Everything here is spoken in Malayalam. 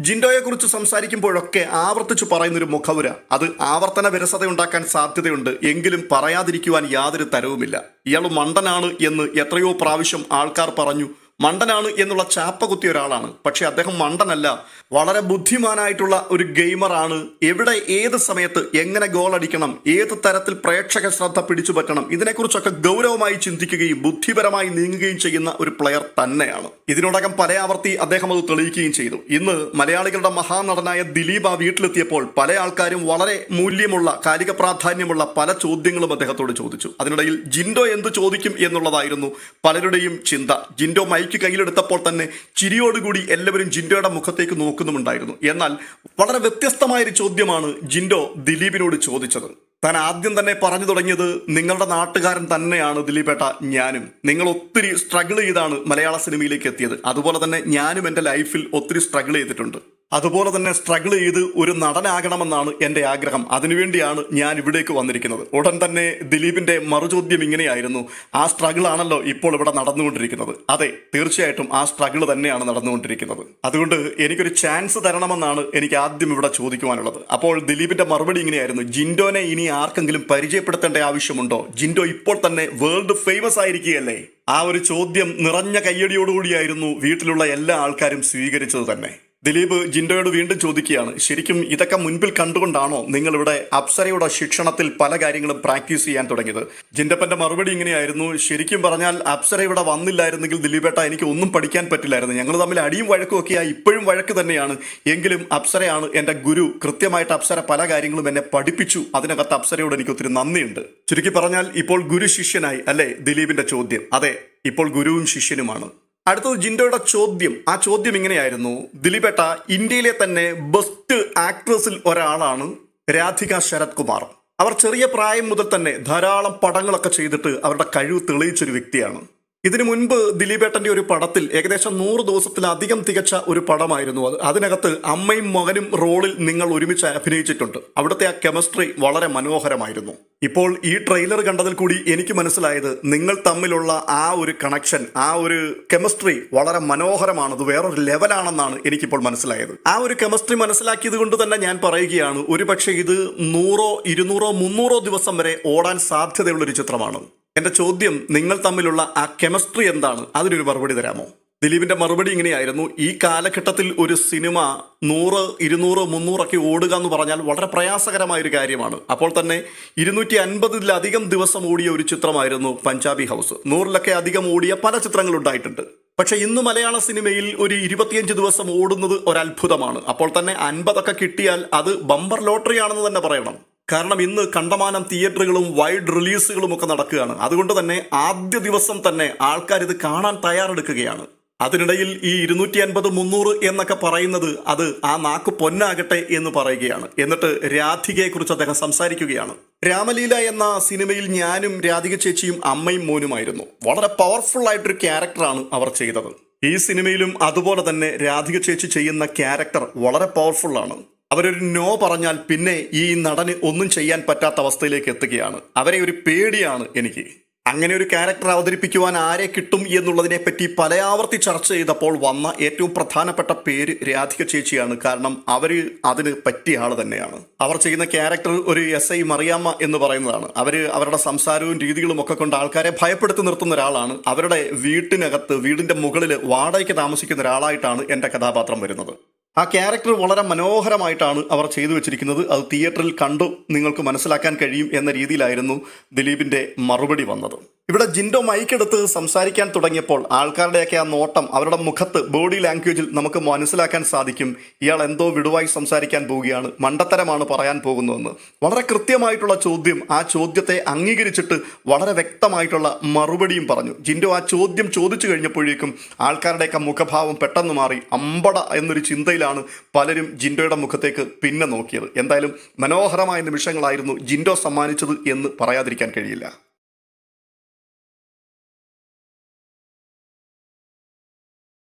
ജിൻഡോയെ കുറിച്ച് സംസാരിക്കുമ്പോഴൊക്കെ ആവർത്തിച്ചു പറയുന്നൊരു മുഖവുര. അത് ആവർത്തന വിരസത ഉണ്ടാക്കാൻ സാധ്യതയുണ്ട്. എങ്കിലും പറയാതിരിക്കുവാൻ യാതൊരു തരവുമില്ല. ഇയാൾ മണ്ടനാണ് എന്ന് എത്രയോ പ്രാവശ്യം ആൾക്കാർ പറഞ്ഞു. മണ്ടനാണ് എന്നുള്ള ചാപ്പ കുത്തിയ ഒരാളാണ്. പക്ഷെ അദ്ദേഹം മണ്ടനല്ല വളരെ ബുദ്ധിമാനായിട്ടുള്ള ഒരു ഗെയിമറാണ് എവിടെ ഏത് സമയത്ത് എങ്ങനെ ഗോൾ അടിക്കണം ഏത് തരത്തിൽ പ്രേക്ഷക ശ്രദ്ധ പിടിച്ചു പറ്റണം ഇതിനെക്കുറിച്ചൊക്കെ ഗൗരവമായി ചിന്തിക്കുകയും ബുദ്ധിപരമായി നീങ്ങുകയും ചെയ്യുന്ന ഒരു പ്ലെയർ തന്നെയാണ്. ഇതിനോടകം പലയാവർത്തി അദ്ദേഹം അത് തെളിയിക്കുകയും ചെയ്തു. ഇന്ന് മലയാളികളുടെ മഹാനടനായ ദിലീപ് ആ വീട്ടിലെത്തിയപ്പോൾ പല ആൾക്കാരും വളരെ മൂല്യമുള്ള കാലിക പ്രാധാന്യമുള്ള പല ചോദ്യങ്ങളും അദ്ദേഹത്തോട് ചോദിച്ചു. അതിനിടയിൽ ജിൻഡോ എന്ത് ചോദിക്കും എന്നുള്ളതായിരുന്നു പലരുടെയും ചിന്ത. ജിൻഡോ മൈക്ക് കയ്യിലെടുത്തപ്പോൾ തന്നെ ചിരിയോടുകൂടി എല്ലാവരും ജിൻഡോയുടെ മുഖത്തേക്ക് നോക്കുന്നുമുണ്ടായിരുന്നു. എന്നാൽ വളരെ വ്യത്യസ്തമായ ഒരു ചോദ്യമാണ് ജിൻഡോ ദിലീപിനോട് ചോദിച്ചത്. താൻ ആദ്യം തന്നെ പറഞ്ഞു തുടങ്ങിയത് നിങ്ങളുടെ നാട്ടുകാരൻ തന്നെയാണ് ദിലീപേട്ട ഞാനും. നിങ്ങൾ ഒത്തിരി സ്ട്രഗിൾ ചെയ്താണ് മലയാള സിനിമയിലേക്ക് എത്തിയത്. അതുപോലെ തന്നെ ഞാനും എന്റെ ലൈഫിൽ ഒത്തിരി സ്ട്രഗിൾ ചെയ്തിട്ടുണ്ട്. അതുപോലെ തന്നെ സ്ട്രഗിൾ ചെയ്ത് ഒരു നടനാകണമെന്നാണ് എന്റെ ആഗ്രഹം. അതിനുവേണ്ടിയാണ് ഞാൻ ഇവിടേക്ക് വന്നിരിക്കുന്നത്. ഉടൻ തന്നെ ദിലീപിന്റെ മറുചോദ്യം ഇങ്ങനെയായിരുന്നു. ആ സ്ട്രഗിൾ ആണല്ലോ ഇപ്പോൾ ഇവിടെ നടന്നുകൊണ്ടിരിക്കുന്നത്. അതെ തീർച്ചയായിട്ടും ആ സ്ട്രഗിൾ തന്നെയാണ് നടന്നുകൊണ്ടിരിക്കുന്നത്. അതുകൊണ്ട് എനിക്കൊരു ചാൻസ് തരണമെന്നാണ് എനിക്ക് ആദ്യം ഇവിടെ ചോദിക്കുവാനുള്ളത്. അപ്പോൾ ദിലീപിന്റെ മറുപടി ഇങ്ങനെയായിരുന്നു. ജിൻഡോനെ ഇനി ആർക്കെങ്കിലും പരിചയപ്പെടുത്തേണ്ട ആവശ്യമുണ്ടോ? ജിൻഡോ ഇപ്പോൾ തന്നെ വേൾഡ് ഫേമസ് ആയിരിക്കുകയല്ലേ? ആ ഒരു ചോദ്യം നിറഞ്ഞ കയ്യടിയോടുകൂടിയായിരുന്നു വീട്ടിലുള്ള എല്ലാ ആൾക്കാരും സ്വീകരിച്ചത് തന്നെ. ദിലീപ് ജിൻഡോയോട് വീണ്ടും ചോദിക്കുകയാണ്. ശരിക്കും ഇതൊക്കെ മുൻപിൽ കണ്ടുകൊണ്ടാണോ നിങ്ങൾ ഇവിടെ അപ്സരയുടെ ശിക്ഷണത്തിൽ പല കാര്യങ്ങളും പ്രാക്ടീസ് ചെയ്യാൻ തുടങ്ങിയത്? ജിൻഡപ്പന്റെ മറുപടി ഇങ്ങനെയായിരുന്നു. ശരിക്കും പറഞ്ഞാൽ അപ്സര ഇവിടെ വന്നില്ലായിരുന്നെങ്കിൽ ദിലീപേട്ട എനിക്ക് ഒന്നും പഠിക്കാൻ പറ്റില്ലായിരുന്നു. ഞങ്ങൾ തമ്മിൽ അടിയും വഴക്കും ഒക്കെയായി ഇപ്പോഴും വഴക്ക് തന്നെയാണ്. എങ്കിലും അപ്സരയാണ് എന്റെ ഗുരു. കൃത്യമായിട്ട് അപ്സര പല കാര്യങ്ങളും എന്നെ പഠിപ്പിച്ചു. അതിനകത്ത് അപ്സരയോട് എനിക്ക് ഒത്തിരി നന്ദിയുണ്ട്. ചുരുക്കി പറഞ്ഞാൽ ഇപ്പോൾ ഗുരു ശിഷ്യനായി അല്ലേ ദിലീപിന്റെ ചോദ്യം? അതെ ഇപ്പോൾ ഗുരുവും ശിഷ്യനുമാണ്. അടുത്തത് ജിൻഡോയുടെ ചോദ്യം. ആ ചോദ്യം ഇങ്ങനെയായിരുന്നു. ദിലീപേട്ട ഇന്ത്യയിലെ തന്നെ ബെസ്റ്റ് ആക്ട്രസിൽ ഒരാളാണ് രാധിക ശരത് കുമാർ അവർ ചെറിയ പ്രായം മുതൽ തന്നെ ധാരാളം പടങ്ങളൊക്കെ ചെയ്തിട്ട് അവരുടെ കഴിവ് തെളിയിച്ചൊരു വ്യക്തിയാണ്. ഇതിനു മുൻപ് ദിലീപേട്ടന്റെ ഒരു പടത്തിൽ ഏകദേശം നൂറ് ദിവസത്തിലധികം തികച്ച ഒരു പടമായിരുന്നു അത്. അതിനകത്ത് അമ്മയും മകനും റോളിൽ നിങ്ങൾ ഒരുമിച്ച് അഭിനയിച്ചിട്ടുണ്ട്. അവിടുത്തെ ആ കെമിസ്ട്രി വളരെ മനോഹരമായിരുന്നു. ഇപ്പോൾ ഈ ട്രെയിലർ കണ്ടതിൽ കൂടി എനിക്ക് മനസ്സിലായത് നിങ്ങൾ തമ്മിലുള്ള ആ ഒരു കണക്ഷൻ ആ ഒരു കെമിസ്ട്രി വളരെ മനോഹരമാണ് അത് വേറൊരു ലെവലാണെന്നാണ് എനിക്കിപ്പോൾ മനസ്സിലായത്. ആ ഒരു കെമിസ്ട്രി മനസ്സിലാക്കിയത് കൊണ്ട് തന്നെ ഞാൻ പറയുകയാണ് ഒരുപക്ഷെ ഇത് നൂറോ ഇരുന്നൂറോ മുന്നൂറോ ദിവസം വരെ ഓടാൻ സാധ്യതയുള്ള ഒരു ചിത്രമാണ്. എന്റെ ചോദ്യം നിങ്ങൾ തമ്മിലുള്ള ആ കെമിസ്ട്രി എന്താണ്? അതിനൊരു മറുപടി തരാമോ? ദിലീപിന്റെ മറുപടി ഇങ്ങനെയായിരുന്നു ഈ കാലഘട്ടത്തിൽ ഒരു സിനിമ നൂറ് ഇരുന്നൂറ് മുന്നൂറൊക്കെ ഓടുക എന്ന് പറഞ്ഞാൽ വളരെ പ്രയാസകരമായ ഒരു കാര്യമാണ്. അപ്പോൾ തന്നെ ഇരുന്നൂറ്റി അൻപതിലധികം ദിവസം ഓടിയ ഒരു ചിത്രമായിരുന്നു പഞ്ചാബി ഹൗസ്. നൂറിലൊക്കെ അധികം ഓടിയ പല ചിത്രങ്ങൾ ഉണ്ടായിട്ടുണ്ട്. പക്ഷെ ഇന്ന് മലയാള സിനിമയിൽ ഒരു ഇരുപത്തിയഞ്ച് ദിവസം ഓടുന്നത് ഒരത്ഭുതമാണ്. അപ്പോൾ തന്നെ അൻപതൊക്കെ കിട്ടിയാൽ അത് ബമ്പർ ലോട്ടറി ആണെന്ന് തന്നെ പറയണം. കാരണം ഇന്ന് കണ്ടമാനം തിയേറ്ററുകളും വൈഡ് റിലീസുകളും ഒക്കെ നടക്കുകയാണ്. അതുകൊണ്ട് തന്നെ ആദ്യ ദിവസം തന്നെ ആൾക്കാർ ഇത് കാണാൻ തയ്യാറെടുക്കുകയാണ്. അതിനിടയിൽ ഈ ഇരുന്നൂറ്റി അൻപത് മുന്നൂറ് എന്നൊക്കെ പറയുന്നത് അത് ആ നാക്ക് പൊന്നാകട്ടെ എന്ന് പറയുകയാണ്. എന്നിട്ട് രാധികയെ കുറിച്ച് അദ്ദേഹം സംസാരിക്കുകയാണ്. രാമലീല എന്ന സിനിമയിൽ ഞാനും രാധിക ചേച്ചിയും അമ്മയും മോനുമായിരുന്നു. വളരെ പവർഫുൾ ആയിട്ടൊരു ക്യാരക്ടറാണ് അവർ ചെയ്തത്. ഈ സിനിമയിലും അതുപോലെ തന്നെ രാധിക ചേച്ചി ചെയ്യുന്ന ക്യാരക്ടർ വളരെ പവർഫുൾ ആണ്. അവരൊരു നോ പറഞ്ഞാൽ പിന്നെ ഈ നടന് ഒന്നും ചെയ്യാൻ പറ്റാത്ത അവസ്ഥയിലേക്ക് എത്തുകയാണ്. അവരെ ഒരു പേടിയാണ് എനിക്ക്. അങ്ങനെ ഒരു ക്യാരക്ടർ അവതരിപ്പിക്കുവാൻ ആരെ കിട്ടും എന്നുള്ളതിനെ പറ്റി പലയാവർത്തി ചർച്ച ചെയ്തപ്പോൾ വന്ന ഏറ്റവും പ്രധാനപ്പെട്ട പേര് രാധിക ചേച്ചിയാണ്. കാരണം അവർ അതിന് പറ്റിയ ആൾ തന്നെയാണ്. അവർ ചെയ്യുന്ന ക്യാരക്ടർ ഒരു എസ് ഐ മറിയാമ്മ എന്ന് പറയുന്നതാണ്. അവർ അവരുടെ സംസാരവും രീതികളും ഒക്കെ കൊണ്ട് ആൾക്കാരെ ഭയപ്പെടുത്തി നിർത്തുന്ന ഒരാളാണ്. അവരുടെ വീട്ടിനകത്ത് വീടിന്റെ മുകളിൽ വാടകയ്ക്ക് താമസിക്കുന്ന ഒരാളായിട്ടാണ് എന്റെ കഥാപാത്രം വരുന്നത്. ആ ക്യാരക്ടർ വളരെ മനോഹരമായിട്ടാണ് അവർ ചെയ്തു വെച്ചിരിക്കുന്നത്. അത് തിയേറ്ററിൽ കണ്ടു നിങ്ങൾക്ക് മനസ്സിലാക്കാൻ കഴിയും എന്ന രീതിയിലായിരുന്നു ദിലീപിന്റെ മറുപടി വന്നത്. ഇവിടെ ജിൻഡോ മൈക്കെടുത്ത് സംസാരിക്കാൻ തുടങ്ങിയപ്പോൾ ആൾക്കാരുടെയൊക്കെ ആ നോട്ടം അവരുടെ മുഖത്ത് ബോഡി ലാംഗ്വേജിൽ നമുക്ക് മനസ്സിലാക്കാൻ സാധിക്കും. ഇയാൾ എന്തോ വിടുവായി സംസാരിക്കാൻ പോവുകയാണ്. മണ്ടത്തരമാണ് പറയാൻ പോകുന്നതെന്ന്. വളരെ കൃത്യമായിട്ടുള്ള ചോദ്യം ആ ചോദ്യത്തെ അംഗീകരിച്ചിട്ട് വളരെ വ്യക്തമായിട്ടുള്ള മറുപടിയും പറഞ്ഞു. ജിൻഡോ ആ ചോദ്യം ചോദിച്ചു കഴിഞ്ഞപ്പോഴേക്കും ആൾക്കാരുടെയൊക്കെ മുഖഭാവം പെട്ടെന്ന് മാറി. അമ്പട എന്നൊരു ചിന്തയിലാണ് പലരും ജിൻഡോയുടെ മുഖത്തേക്ക് പിന്നെ നോക്കിയത്. എന്തായാലും മനോഹരമായ നിമിഷങ്ങളായിരുന്നു ജിൻഡോ സമ്മാനിച്ചത് എന്ന് പറയാതിരിക്കാൻ കഴിയില്ല.